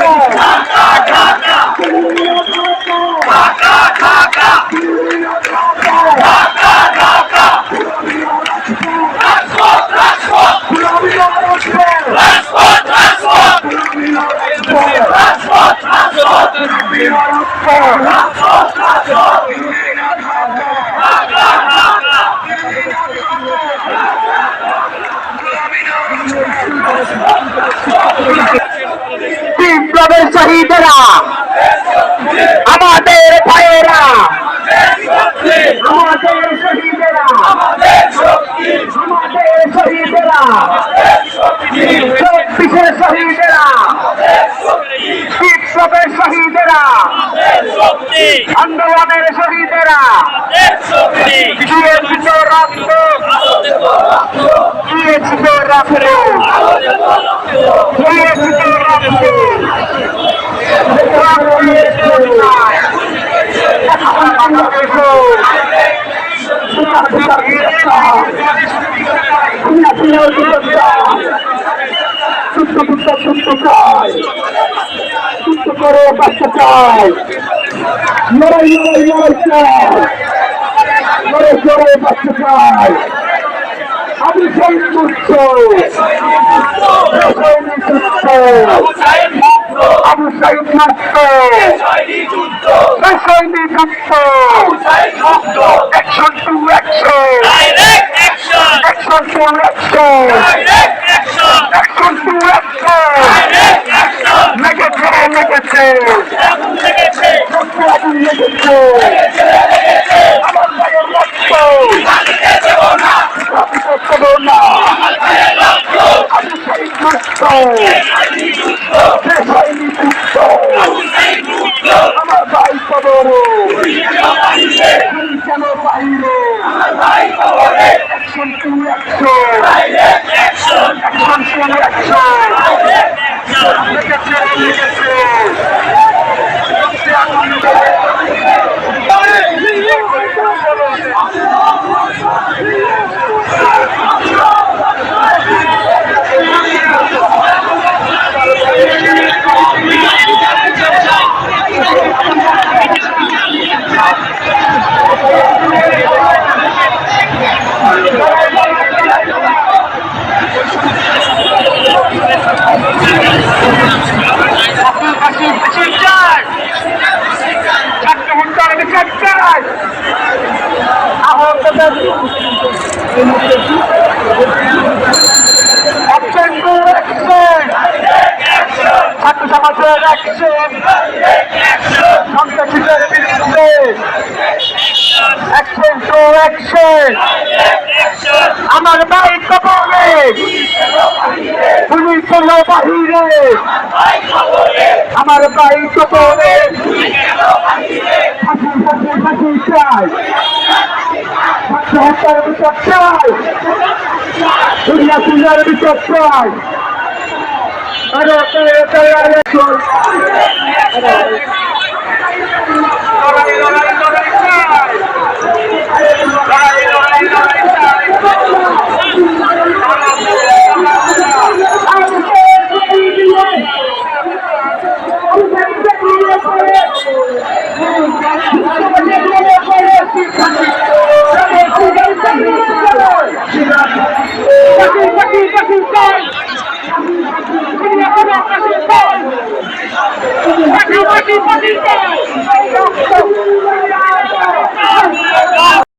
বিপ্লবের শহীদেরা, আমাদের ভাইয়েরা, আমাদের শহীদেরা আমাদের শহীদেরা চব্বিশের শহীদেরা, বিপ্লবের শহীদেরা, আন্দোলনের শহীদেরা দিয়েছিল রক্ত দিয়েছিল রক্ত সুস্থ সুস্থ চাই সুস্থ করে বাচ্চা চাই লড়াই লড়াই লড়াই চাই লড়াই লড়াই বাচ্চা চাই আমি সেই সুস্থ সুস্থ আবু সাইদ মুক্ত সৈনী যুক্ত action to action action to action action to action লেগেছে লেগেছে আগুন লেগেছে আমার ভাইয়ের রক্ত রক্ত করো না আবু সাইদ মুক্ত সৈনী যুক্ত আমার ভাই কবরে কেন বাইরে action to action action to action লেগেছে লেগেছে চারটে ঘণ্টার বিচার চাই আহতদের অ্যাকশন টু অ্যাকশন ছাত্র সমাজের অ্যাকশন সন্ত্রাসীদের বিরুদ্ধে। অ্যাকশন টু অ্যাকশন আমার ভাই কবলে পুলিশ চলো বাহিরে আমার ভাই কবলে ফাঁসি ফাঁসি ফাঁসি চাই হত্যার বিচার চাই দুনিয়া সুন্দর বিচার চাই আরে